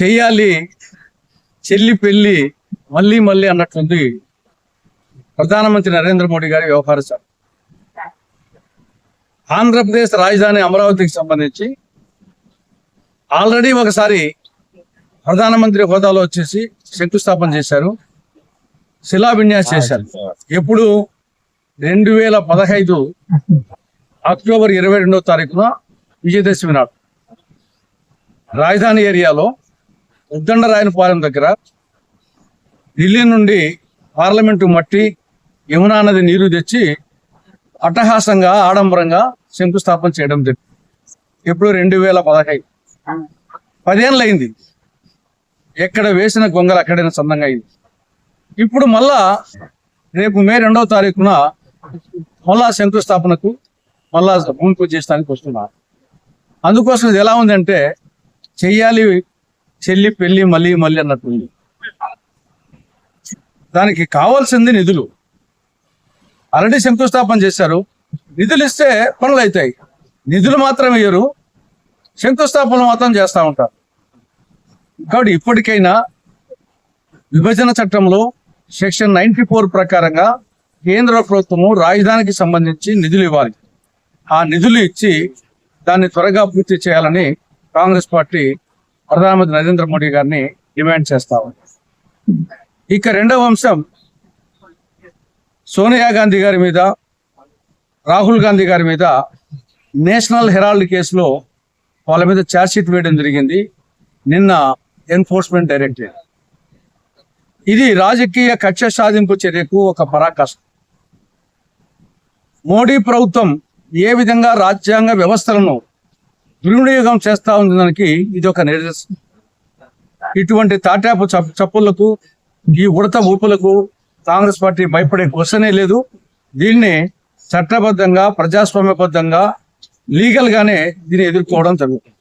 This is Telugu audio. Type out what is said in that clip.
చెయ్యాలి చెల్లి పెళ్ళి మళ్ళీ మళ్ళీ అన్నట్లుంది ప్రధానమంత్రి నరేంద్ర మోడీ గారి వ్యవహార శాఖ. ఆంధ్రప్రదేశ్ రాజధాని అమరావతికి సంబంధించి ఆల్రెడీ ఒకసారి ప్రధానమంత్రి హోదాలో వచ్చేసి శంకుస్థాపన చేశారు. శిలావిన్యాసం చేశారు. ఎప్పుడు రెండు వేల పదహైదు అక్టోబర్ ఇరవై రెండవ తారీఖున విజయదశమి నాడు రాజధాని ఏరియాలో ఉద్దండరాయనపాలెం దగ్గర ఢిల్లీ నుండి పార్లమెంటు మట్టి యమునా నది నీరు తెచ్చి అట్టహాసంగా ఆడంబరంగా శంకుస్థాపన చేయడం జరిగింది. ఎప్పుడు రెండు వేల పదహైదు. పదేళ్ళయింది. ఎక్కడ వేసిన గొంగలు అక్కడైనా సొంతంగా అయింది. ఇప్పుడు మళ్ళా రేపు మే రెండవ తారీఖున మళ్ళా శంకుస్థాపనకు మళ్ళా భూమి పూజ చేయడానికి వస్తున్నారు. అందుకోసం ఇది ఎలా ఉందంటే చెయ్యాలి చెల్లి పెళ్ళి మళ్ళీ మళ్ళీ అన్నట్టుంది. దానికి కావాల్సింది నిధులు. ఆల్రెడీ శంకుస్థాపన చేశారు. నిధులు ఇస్తే పనులు అవుతాయి. నిధులు మాత్రం ఇయ్యరు. శంకుస్థాపన మాత్రం చేస్తూ ఉంటారు. కాబట్టి ఇప్పటికైనా విభజన చట్టంలో సెక్షన్ నైన్టీ ఫోర్ ప్రకారంగా కేంద్ర ప్రభుత్వము రాజధానికి సంబంధించి నిధులు ఇవ్వాలి. ఆ నిధులు ఇచ్చి దాన్ని త్వరగా పూర్తి చేయాలని కాంగ్రెస్ పార్టీ ప్రధానమంత్రి నరేంద్ర మోడీ గారిని డిమాండ్ చేస్తా ఉంది. ఇక రెండవ అంశం సోనియా గాంధీ గారి మీద రాహుల్ గాంధీ గారి మీద నేషనల్ హెరాల్డ్ కేసులో వాళ్ళ మీద ఛార్జ్షీట్ వేయడం జరిగింది. నిన్న ఎన్ఫోర్స్మెంట్ డైరెక్టరేట్. ఇది రాజకీయ కక్ష సాధింపు చర్యకు ఒక పరాకాష్ట. మోడీ ప్రభుత్వం ఏ విధంగా రాజ్యాంగ వ్యవస్థలను దుర్వినియోగం చేస్తా ఉంది దానికి. ఇది ఒక నిదర్శనం ఇటువంటి తాటాపు చప్పులకు ఈ ఉడత ఊపులకు కాంగ్రెస్ పార్టీ భయపడే క్వశ్చనే లేదు. దీన్ని చట్టబద్ధంగా ప్రజాస్వామ్యబద్ధంగా లీగల్ గానే దీన్ని ఎదుర్కోవడం జరుగుతుంది.